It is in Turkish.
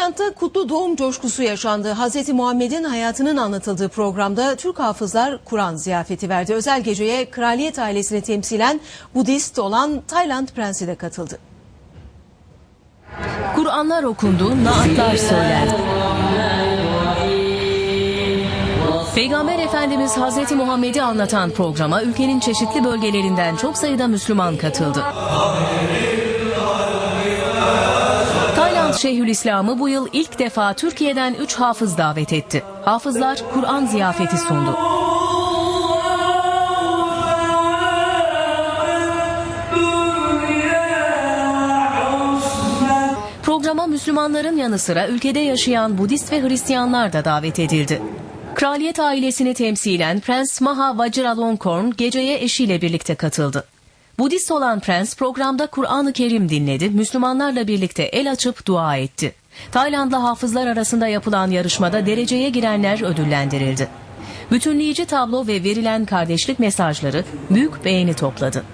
Tayland'da kutlu doğum coşkusu yaşandı. Hz. Muhammed'in hayatının anlatıldığı programda Türk hafızlar Kur'an ziyafeti verdi. Özel geceye kraliyet ailesini temsilen Budist olan Tayland prensi de katıldı. Kur'anlar okundu, naatlar söylendi. Peygamber Efendimiz Hazreti Muhammed'i anlatan programa ülkenin çeşitli bölgelerinden çok sayıda Müslüman katıldı. Tayland Şeyhülislam'ı bu yıl ilk defa Türkiye'den 3 hafız davet etti. Hafızlar Kur'an ziyafeti sundu. Programa Müslümanların yanı sıra ülkede yaşayan Budist ve Hristiyanlar da davet edildi. Kraliyet ailesini temsilen Prens Maha Vajiralongkorn geceye eşiyle birlikte katıldı. Budist olan prens programda Kur'an-ı Kerim dinledi, Müslümanlarla birlikte el açıp dua etti. Taylandlı hafızlar arasında yapılan yarışmada dereceye girenler ödüllendirildi. Bütünleyici tablo ve verilen kardeşlik mesajları büyük beğeni topladı.